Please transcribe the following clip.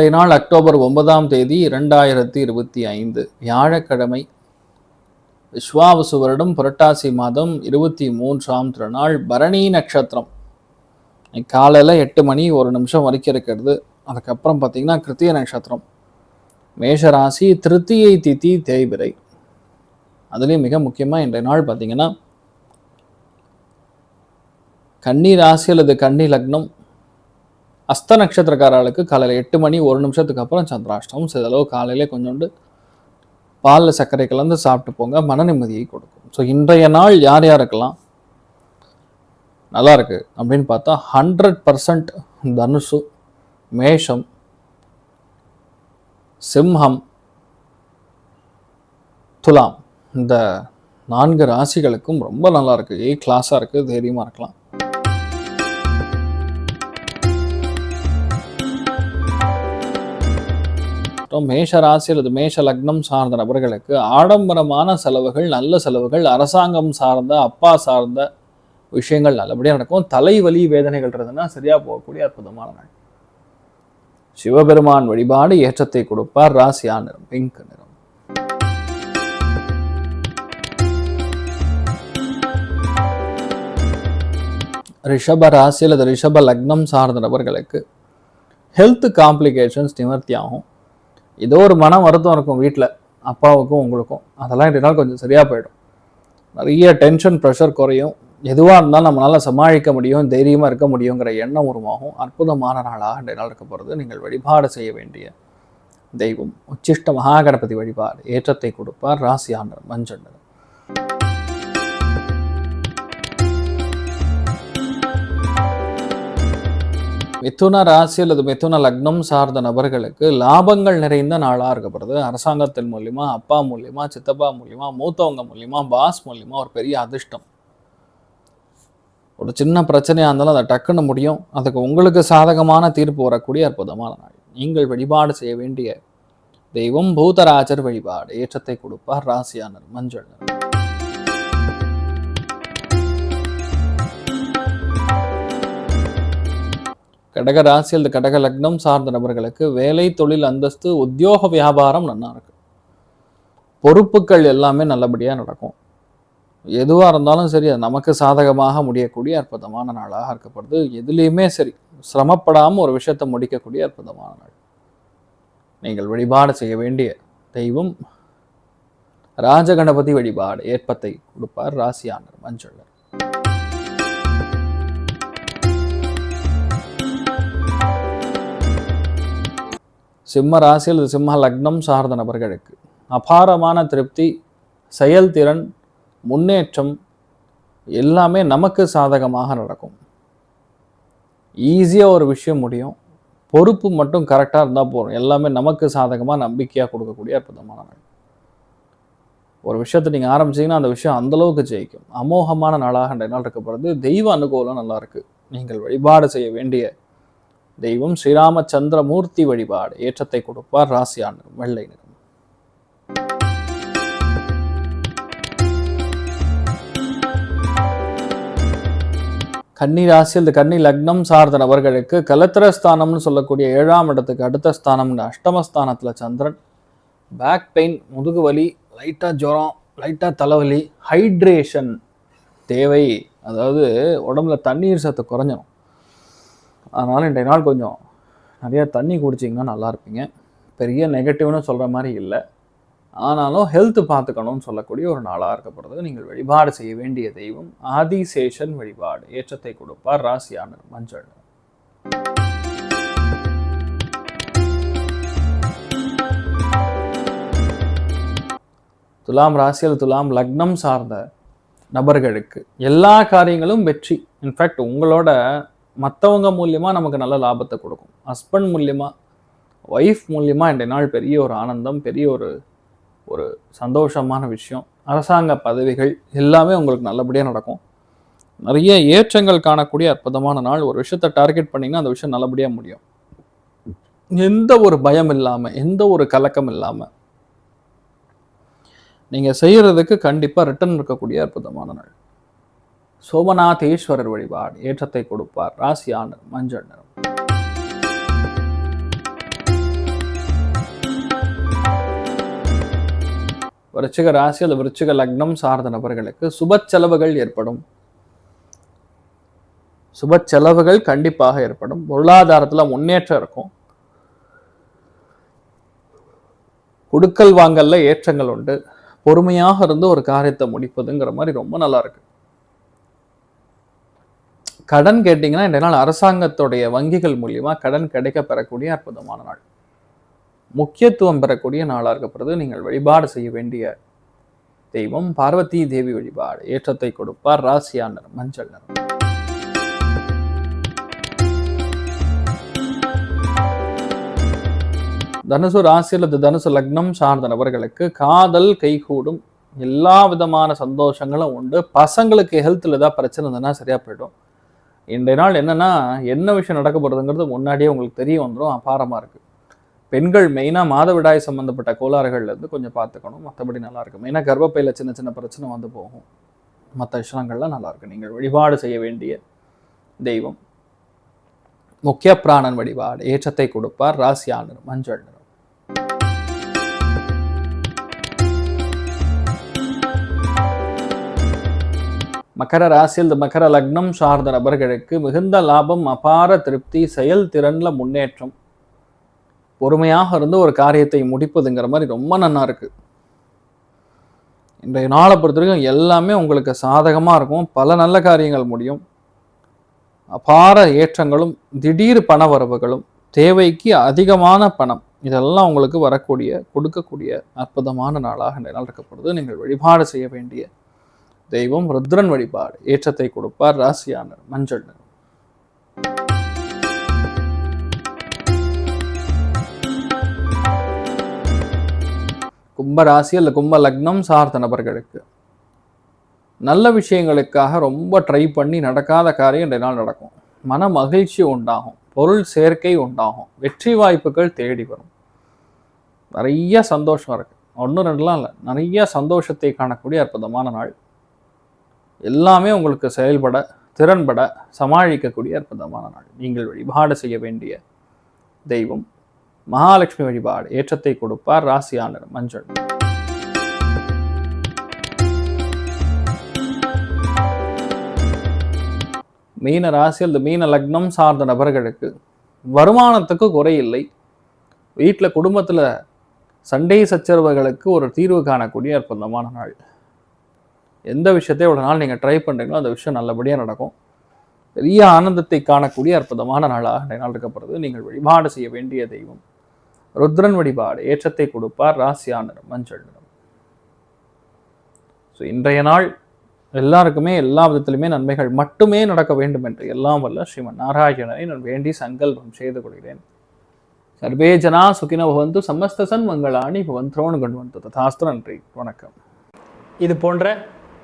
இன்றைய நாள் அக்டோபர் ஒன்பதாம் தேதி இரண்டாயிரத்தி இருபத்தி ஐந்து. வியாழக்கிழமை விஸ்வாவசு வருடம் புரட்டாசி மாதம் இருபத்தி மூன்றாம் திருநாள் பரணி நட்சத்திரம். காலையில் எட்டு மணி ஒரு நிமிஷம் வரைக்கும் இருக்கிறது. அதுக்கப்புறம் பார்த்தீங்கன்னா கிருத்திய நட்சத்திரம். மேஷராசி திருத்தியை திதி தேய்பிரை. அதுலேயும் மிக முக்கியமாக இன்றைய நாள் பார்த்திங்கன்னா கன்னி ராசி அல்லது கன்னி லக்னம் அஸ்த நட்சத்திரக்காரர்களுக்கு காலையில் எட்டு மணி ஒரு நிமிஷத்துக்கு அப்புறம் சந்திராஷ்டமம். சிதளவு காலையிலே கொஞ்சோண்டு பாலில் சர்க்கரை கலந்து சாப்பிட்டு போங்க. மன நிம்மதியை கொடுக்கும். ஸோ இன்றைய நாள் யார் யாருக்கெல்லாம் நல்லா இருக்குது அப்படின்னு பார்த்தா ஹண்ட்ரட் பர்சன்ட் தனுசு மேஷம் சிம்ஹம் துலாம். இந்த நான்கு ராசிகளுக்கும் ரொம்ப நல்லா இருக்குது ஏ கிளாஸாக இருக்குது தைரியமாக இருக்கலாம். அப்புறம் மேஷ ராசி அல்லது மேஷ லக்னம் சார்ந்த நபர்களுக்கு ஆடம்பரமான செலவுகள் நல்ல செலவுகள் அரசாங்கம் சார்ந்த அப்பா சார்ந்த விஷயங்கள் நல்லபடியாக நடக்கும். தலைவலி வேதனைகள் இருந்ததுன்னா சரியா போகக்கூடிய அற்புதமான நாள். சிவபெருமான் வழிபாடு ஏற்றத்தை கொடுப்பார். ராசியா நிறம் பிங்க் நிறம். ரிஷப ராசி அல்லது ரிஷப லக்னம் சார்ந்த நபர்களுக்கு ஹெல்த் காம்ப்ளிகேஷன்ஸ் நிவர்த்தி ஆகும் ஏதோ ஒரு மன வருத்தம் இருக்கும் வீட்டில் அப்பாவுக்கும் உங்களுக்கும். அதெல்லாம் ரெண்டு கொஞ்சம் சரியாக போயிடும். நிறைய டென்ஷன் ப்ரெஷர் குறையும். எதுவாக இருந்தாலும் நம்மளால் சமாளிக்க முடியும் தைரியமாக இருக்க முடியுங்கிற எண்ணம் உருவாகும். அற்புதமான நாளாக ரெண்டு நாள் இருக்க போகிறது நீங்கள் வழிபாடு செய்ய வேண்டிய தெய்வம். உச்சிஷ்ட மகாகணபதி வழிபாடு. ஏற்றத்தை கொடுப்பார் ராசியாண்டர் மஞ்சள் மிதுன ராசி அல்லது மிதுன லக்னம் சார்ந்த நபர்களுக்கு லாபங்கள் நிறைந்த நாளாக இருக்கப்படுது. அரசாங்கத்தின் மூலியமா அப்பா மூலியமா சித்தப்பா மூலியமா மூத்தவங்க மூலியமா பாஸ் மூலியமா ஒரு பெரிய அதிர்ஷ்டம். ஒரு சின்ன பிரச்சனையாக இருந்தாலும் அதை டக்குன்னு முடியும். அதுக்கு உங்களுக்கு சாதகமான தீர்ப்பு வரக்கூடிய அற்புதமான நாள். நீங்கள் வழிபாடு செய்ய வேண்டிய தெய்வம் பூதராஜர் வழிபாடு. ஏற்றத்தை கொடுப்பார் ராசியானர் மஞ்சள் கடக ராசி அல்லது கடக லக்னம் சார்ந்த நபர்களுக்கு வேலை தொழில் அந்தஸ்து உத்தியோக வியாபாரம் நல்லா இருக்கு. பொறுப்புகள் எல்லாமே நல்லபடியாக நடக்கும். எதுவாக இருந்தாலும் சரி அது நமக்கு சாதகமாக முடியக்கூடிய அற்புதமான நாளாக இருக்கப்படுது. எதுலேயுமே சரி சிரமப்படாமல் ஒரு விஷயத்தை முடிக்கக்கூடிய அற்புதமான நாள். நீங்கள் வழிபாடு செய்ய வேண்டிய தெய்வம் ராஜகணபதி வழிபாடு ஏற்பத்தை கொடுப்பார் ராசியானர் மஞ்சள் சிம்ம ராசி அல்லது சிம்ம லக்னம் சார்ந்த நபர்களுக்கு. அபாரமான திருப்தி செயல்திறன் முன்னேற்றம் எல்லாமே நமக்கு சாதகமாக நடக்கும். ஈஸியாக ஒரு விஷயம் முடியும். பொறுப்பு மட்டும் கரெக்டாக இருந்தால் போதும். எல்லாமே நமக்கு சாதகமாக நம்பிக்கையாக கொடுக்கக்கூடிய அற்புதமான ஒரு விஷயத்தை நீங்கள் ஆரம்பிச்சீங்கன்னா அந்த விஷயம் அந்த அளவுக்கு ஜெயிக்கும். அமோகமான நாளாக நாள் இருக்க போகிறது தெய்வ அனுகூலம் நல்லா இருக்கு. நீங்கள் வழிபாடு செய்ய வேண்டிய தெய்வம் ஸ்ரீராமச்சந்திரமூர்த்தி வழிபாடு. ஏற்றத்தை கொடுப்பார் ராசியானர் வெள்ளை நிறம். கன்னி ராசி இந்த கன்னி லக்னம் சார்ந்த நபர்களுக்கு கலத்திரஸ்தானம்னு சொல்லக்கூடிய ஏழாம் இடத்துக்கு அடுத்த ஸ்தானம்னு அஷ்டமஸ்தானத்தில் சந்திரன். பேக் பெயின் முதுகு வலி லைட்டாக ஜுரம் லைட்டாக தலைவலி ஹைட்ரேஷன் தேவை. அதாவது உடம்புல தண்ணீர் சத்து குறைஞ்சிடும் அதனால் இன்றைய நாள் கொஞ்சம் நிறைய தண்ணி குடிச்சிங்கன்னா நல்லா இருப்பீங்க. பெரிய நெகட்டிவ்னு சொல்கிற மாதிரி இல்லை. ஆனாலும் ஹெல்த் பார்த்துக்கணும்னு சொல்லக்கூடிய ஒரு நாளாக இருக்கப்படுறது நீங்கள் வழிபாடு செய்ய வேண்டிய தெய்வம் ஆதிசேஷன் வழிபாடு. ஏற்றத்தை கொடுப்பார் ராசியானர் மஞ்சள். துலாம் ராசியில் துலாம் லக்னம் சார்ந்த நபர்களுக்கு எல்லா காரியங்களும் வெற்றி. இன்ஃபேக்ட் உங்களோட மற்றவங்க மூலியமாக நமக்கு நல்ல லாபத்தை கொடுக்கும். ஹஸ்பண்ட் மூலியமாக ஒய்ஃப் மூலியமாக இன்றைய நாள் பெரிய ஒரு ஆனந்தம் பெரிய ஒரு ஒரு சந்தோஷமான விஷயம். அரசாங்க பதவிகள் எல்லாமே உங்களுக்கு நல்லபடியாக நடக்கும். நிறைய ஏற்றங்கள் காணக்கூடிய அற்புதமான நாள். ஒரு விஷயத்தை டார்கெட் பண்ணிங்கன்னா அந்த விஷயம் நல்லபடியாக முடியும். எந்த ஒரு பயம் இல்லாமல் எந்த ஒரு கலக்கம் இல்லாமல் நீங்கள் செய்கிறதுக்கு கண்டிப்பாக ரிட்டர்ன் இருக்கக்கூடிய அற்புதமான நாள். சோமநாதேஸ்வரர் வழிபாடு ஏற்றத்தை கொடுப்பார். ராசியான மஞ்சள் நிறம். விருச்சிக ராசி அல்லது விருச்சிக லக்னம் சார்ந்த நபர்களுக்கு சுப செலவுகள் ஏற்படும். சுப செலவுகள் கண்டிப்பாக ஏற்படும். பொருளாதாரத்தில் முன்னேற்றம் இருக்கும். கொடுக்கல் வாங்கல்ல ஏற்றங்கள் உண்டு. பொறுமையாக இருந்து ஒரு காரியத்தை முடிப்பதுங்கிற மாதிரி ரொம்ப நல்லா இருக்கு. கடன் கேட்டிங்கன்னா இந்த நாள் அரசாங்கத்துடைய வங்கிகள் மூலியமா கடன் கிடைக்க பெறக்கூடிய அற்புதமான நாள். முக்கியத்துவம் பெறக்கூடிய நாளாக இருக்கப்படுறது நீங்கள் வழிபாடு செய்ய வேண்டிய தெய்வம். பார்வதி தேவி வழிபாடு. ஏற்றத்தை கொடுப்பார் ராசியானர் மஞ்சள் நிறம். தனுசு ராசி அல்லது தனுசு லக்னம் சார்ந்த நபர்களுக்கு காதல் கைகூடும். எல்லா விதமான சந்தோஷங்களும் உண்டு. பசங்களுக்கு ஹெல்த்தில் ஏதாவது பிரச்சனை இருந்ததுன்னா சரியா போயிடும். இன்றைய நாள் என்னன்னா என்ன விஷயம் நடக்க போகிறதுங்கிறது முன்னாடியே உங்களுக்கு தெரிய வந்துடும் அபாரமாக இருக்கு. பெண்கள் மெயினாக மாதவிடாய் சம்மந்தப்பட்ட கோளாறுகள்லேருந்து கொஞ்சம் பார்த்துக்கணும் மற்றபடி நல்லா மெயினாக கர்ப்பப்பையில் சின்ன சின்ன பிரச்சனை வந்து போகும். மற்ற விஷயங்கள்லாம் நல்லாயிருக்கு நீங்கள் வழிபாடு செய்ய வேண்டிய தெய்வம். முக்கிய பிராணன் வழிபாடு ஏற்றத்தை கொடுப்பார் ராசியானர் மஞ்சள் நிறம். மகர ராசியில் இந்த மகர லக்னம் சார்ந்த நபர்களுக்கு மிகுந்த லாபம் அபார திருப்தி செயல்திறனில் முன்னேற்றம். பொறுமையாக இருந்து ஒரு காரியத்தை முடிப்பதுங்கிற மாதிரி ரொம்ப நல்லா இருக்குது இன்றைய நாளை பொறுத்த வரைக்கும் எல்லாமே உங்களுக்கு சாதகமாக இருக்கும். பல நல்ல காரியங்கள் முடியும். அபார ஏற்றங்களும் திடீர் பண வரவுகளும் தேவைக்கு அதிகமான பணம் இதெல்லாம் உங்களுக்கு வரக்கூடிய கொடுக்கக்கூடிய அற்புதமான நாளாக இன்றைய நாள் இருக்கப்படுது நீங்கள் வழிபாடு செய்ய வேண்டிய தெய்வம் ருத்ரன் வழிபாடு. ஏற்றத்தை கொடுப்பார் ராசியானர் மஞ்சள் நிறம். கும்ப ராசி அல்ல கும்ப லக்னம் சார்ந்த நபர்களுக்கு. நல்ல விஷயங்களுக்காக ரொம்ப ட்ரை பண்ணி நடக்காத காரியம் இன்றைய நாள் நடக்கும். மன மகிழ்ச்சி உண்டாகும். பொருள் சேர்க்கை உண்டாகும். வெற்றி வாய்ப்புகள் தேடி வரும். நிறைய சந்தோஷம் இருக்கு. ஒன்றும் ரெண்டுலாம் இல்லை. நிறைய சந்தோஷத்தை காணக்கூடிய அற்புதமான நாள். எல்லாமே உங்களுக்கு செயல்பட திறன்பட சமாளிக்கக்கூடிய அற்புதமான நாள். நீங்கள் வழிபாடு செய்ய வேண்டிய தெய்வம் மகாலட்சுமி வழிபாடு. ஏற்றத்தை கொடுப்பார் ராசியாளர் மஞ்சள். மீன ராசி அல்லது மீன லக்னம் சார்ந்த நபர்களுக்கு வருமானத்துக்கு குறையில்லை வீட்டில் குடும்பத்தில் சண்டை சச்சரவுகளுக்கு ஒரு தீர்வு காணக்கூடிய அற்புதமான நாள். எந்த விஷயத்தை இவ்வளோ நாள் நீங்கள் ட்ரை பண்ணுறீங்களோ அந்த விஷயம் நல்லபடியாக நடக்கும். பெரிய ஆனந்தத்தை காணக்கூடிய அற்புதமான நாளாக இந்த நாள் இருக்கப்படுது நீங்கள் வழிபாடு செய்ய வேண்டிய தெய்வம். ருத்ரன் வழிபாடு ஏற்றத்தை கொடுப்பார் ராசியா நிறம் மஞ்சள் நிறம். ஸோ இன்றைய நாள் எல்லாருக்குமே எல்லா விதத்திலுமே நன்மைகள் மட்டுமே நடக்க வேண்டும் என்று எல்லாம் வல்ல ஸ்ரீமன் நாராயணனை நான் வேண்டி சங்கல்பம் செய்து கொள்கிறேன். சர்வே ஜனா சுகின பவந்து சமஸ்தசன் மங்களாணி பவந்த்ரோணு கண்வந்து. ததாஸ்து நன்றி. வணக்கம். இது போன்ற